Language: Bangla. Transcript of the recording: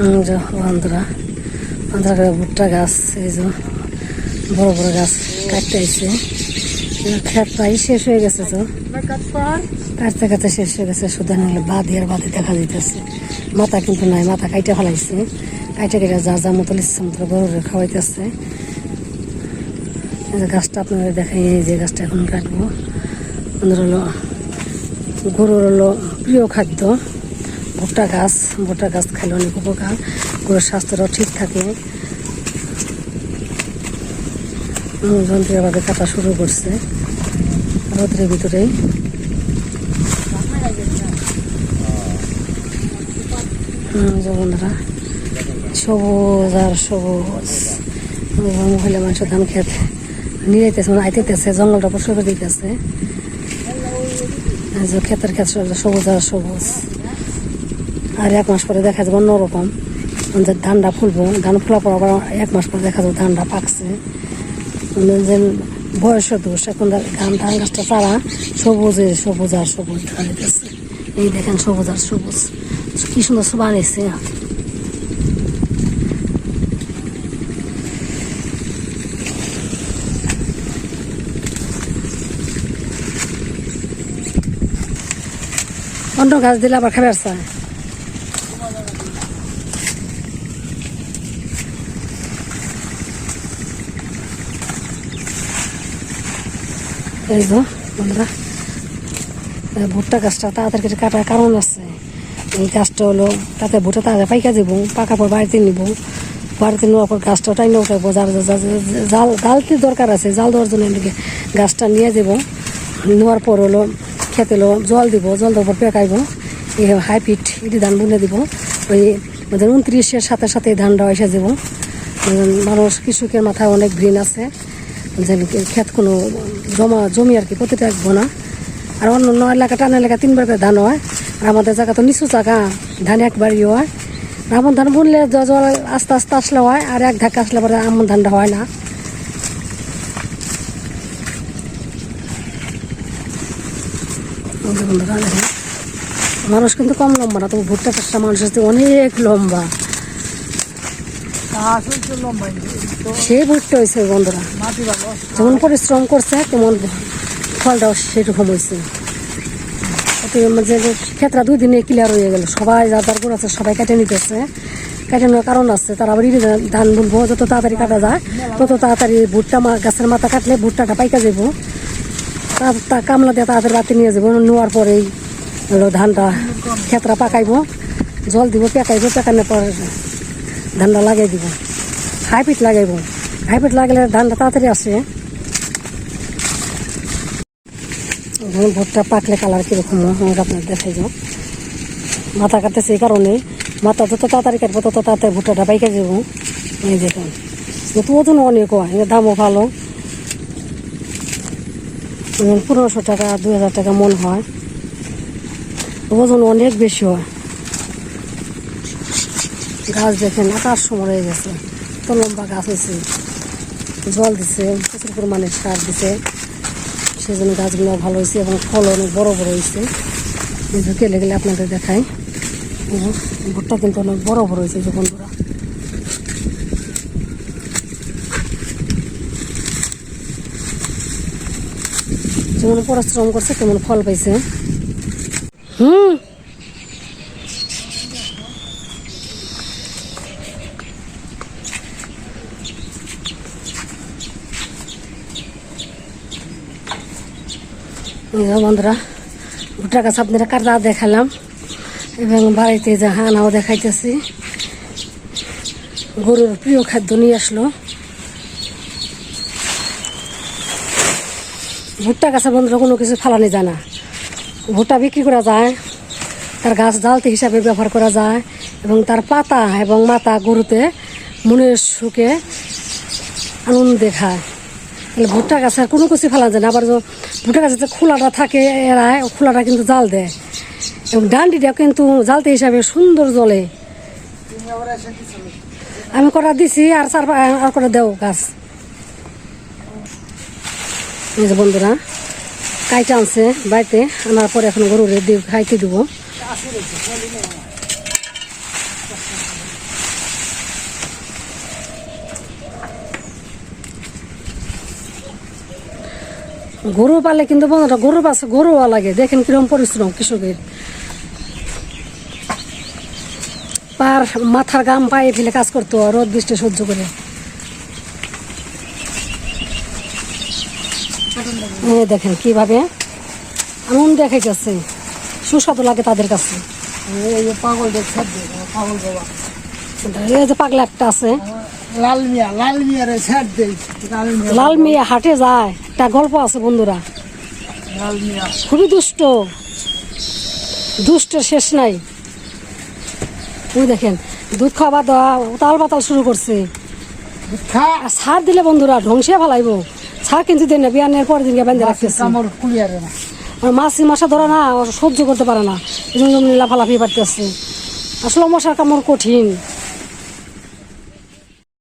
যে বন্ধুরা বন্ধুরা করে ভুট্টা গাছ, এই যে বড় বড় গাছ কাটতে আইছে। খেত প্রায় শেষ হয়ে গেছে তো। কাটতে কাটতে শেষ হয়ে গেছে, শুধু নাহলে বাদি আর বাদি দেখা যাইতেছে। মাথা কিন্তু নাই, মাথা কাইটে ফেলাইছে। কাইটে কেটে যা যা মতো ইচ্ছা মতো গরুরে খাওয়াইতেছে। গাছটা আপনাদের দেখাই, এই যে গাছটা এখন কাটবো। বন্ধুরা হলো গরুর হলো প্রিয় খাদ্য। ভুট্টা গাছ ভুট্টা গাছ খাইলে অনেক উপকার। গরুর স্বাস্থ্যটাও ঠিক থাকে। যন্ত্রপাতি কাটা শুরু করছে। রোদ্রের ভিতরেই। সবুজ আর সবুজ। মহিলা মানুষ ধান খেত। নিয়ে যেতেছে মানে আইতেছে, জঙ্গলটা পরিষ্কার করে দিতেছে যে ক্ষেতের ক্ষেত সব সবুজ আর সবুজ। আর এক মাস পরে দেখা যাবে অন্যরকম। যে ধানটা ফুলবো, ধান ফোলা পর আবার এক মাস পরে দেখা যাবে ধানটা পাকছে। মানে যে বয়সের দোষ, এখন ধান ধান গাছটা চারা, সবুজে সবুজ আর সবুজ যাইতেছে এই দেখেন সবুজ আর সবুজ। কি সুন্দর সব আনিছে অন্য গাছ দিলে আবার খাবার চায়। এই তো বন্ধুরা ভুট্টা গাছটা তাড়াতাড়ি কাটার কারণ আছে। এই গাছটা হলো, তাতে ভুট্টা তাড়াতাড়ি পাইকা দেবো, পাকা পর বাড়িতে নিব। বাড়িতে নেওয়ার পর গাছটা টাইনে উঠাবো, যার জাল জালতে দরকার আছে, জাল দেওয়ার জন্য গাছটা নিয়ে দেবো নেওয়ার পর হলো, খেতে হলো, জল দিব, জল দেওয়ার পর পেকাইব। এই হাইপিট ইটি ধান বুনে দিব। ওই উনত্রিশের সাথে সাথে ধানটা এসে যাব। মানুষ, কৃষকের মাথায় অনেক গ্রিন আছে। যে ক্ষেত কোনো জমা, জমি আর কি, প্রতিটা রাখব না আর অন্য অন্য এলাকা, টান এলাকা তিনবার করে ধান হয়। আর আমাদের জায়গা তো নিচু জায়গা, ধান একবারই হয়। আমন ধান বুনলে জল আস্তে আস্তে আসলে হয়, আর এক ধাক্কা আসলে পরে আমন ধানটা হয় না। মানুষ কিন্তু কম লম্বা না, তবু ভুট্টা চাষটা মানুষের অনেক লম্বা। সে ভুট্টা হয়েছে বন্ধুরা। যেমন পরিশ্রম করছে, তেমন ফলটাও সেরকম হয়েছে। ক্ষেত্রা দুই দিনে ক্লিয়ার হয়ে গেল। সবাই যার করে আছে সবাই কেটে নিতেছে। কেটে নেওয়ার কারণ আছে, তারা আবার ধান বুনবো, যত তাড়াতাড়ি কাটা যায়, তত তাড়াতাড়ি ভুট্টা গাছের মাথা কাটলে ভুট্টাটা পাইকা যাব তা- কামলা দিয়ে তাড়াতাড়ি রাতে নিয়ে যাব নেওয়ার পরেই ধানটা ক্ষেত্রা পাকাইবো, জল দিব, পেকাইবো, পেকানোর পর ধানটা লাগাই দিব। হাইপিট লাগাইব। হাইপিট লাগালে ধানটা তাড়াতাড়ি আসে। ধরুন ভুট্টা পাকলে কালার কীরকম আপনার দেখাই যাও। মাথা কাটতেছে এই কারণে। মাথা যত তাড়াতাড়ি কাটবো, তত তাড়াতাড়ি ভুট্টাটা পাইকে যাব। এই দেখুন কিন্তু ওজন অনেক হয় দামও ভালো। পনেরোশো টাকা, দুই হাজার টাকা মন হয়। ওজন অনেক বেশি হয়। গাছ দেখেন, আকাশ সময় হয়ে গেছে। এত লম্বা গাছ হয়েছে। জল দিছে, প্রচুর পরিমাণে সার দিছে। সেই জন্য গাছগুলো ভালো হয়েছে এবং ফল অনেক বড় বড় হয়েছে। ঢুকে লেগেলে আপনাদের দেখাই। ভুট্টা কিন্তু অনেক বড় বড় হয়েছে যে বন্ধুরা যেমন পরিশ্রম করছে, তেমন ফল পাইছে। হুম। বন্ধুরা ভুট্টা গাছ আপনারা কাটা দেখালাম, এবং বাড়িতে যে হানাও দেখাইতেছি। গরুর প্রিয় খাদ্য নিয়ে আসলো। ভুট্টা গাছে বন্ধুরা কোনো কিছু ফালানি যায় না। ভুট্টা বিক্রি করা যায়, তার গাছ জালতি হিসাবে ব্যবহার করা যায়, এবং তার পাতা এবং মাথা গরুতে মনের সুখে আনন্দ দেখায় তাহলে ভুট্টা গাছের কোনো কিছু ফেলা যায় না, আবার ভুট্টা গাছের যে খোলাটা থাকে এরা খোলাটা কিন্তু জাল দেয়। এবং ডান্ডিটা কিন্তু জালতে হিসাবে সুন্দর জলে আমি কটা দিছি, আর চার আর কটা দেও গাছ। বন্ধুরা, কাইটা আনছে বাড়িতে আনার পরে এখন গরুরে দিয়ে খাইতে দেবো। গরু পালে কিন্তু বন্ধুরা গরু পাচ্ছে গরু লাগে। দেখেন কীরকম পরিশ্রম কৃষকের। পার মাথার গাম পায়ে ফেলে কাজ করতো রোদ বৃষ্টি সহ্য করে। দেখেন কীভাবে আনন্দ দেখাইতেছে সুস্বাদু লাগে তাদের কাছে। পাগল বাবা। এই যে পাগলা একটা আছে। লাল মিয়া লাল মিয়ারে ছাড় দে লাল মিয়া হাটে যায়। একটা গল্প আছে বন্ধুরা। খুবই দুষ্ট। দুষ্টের শেষ নাই। ওই দেখেন দুধ খাওয়া দেওয়া উতাল পাতাল শুরু করছে। সার দিলে বন্ধুরা ধ্বংসে ফেলাইবো। সার কিন্তু দেন না বিয়ানের পরের দিনকে বেঁধে রাখতেছে। মাছি মশা ধরা না সহ্য করতে পারে না। এই জন্য লাফালাফি পারতেছে। আসলে মশার কামড় কঠিন।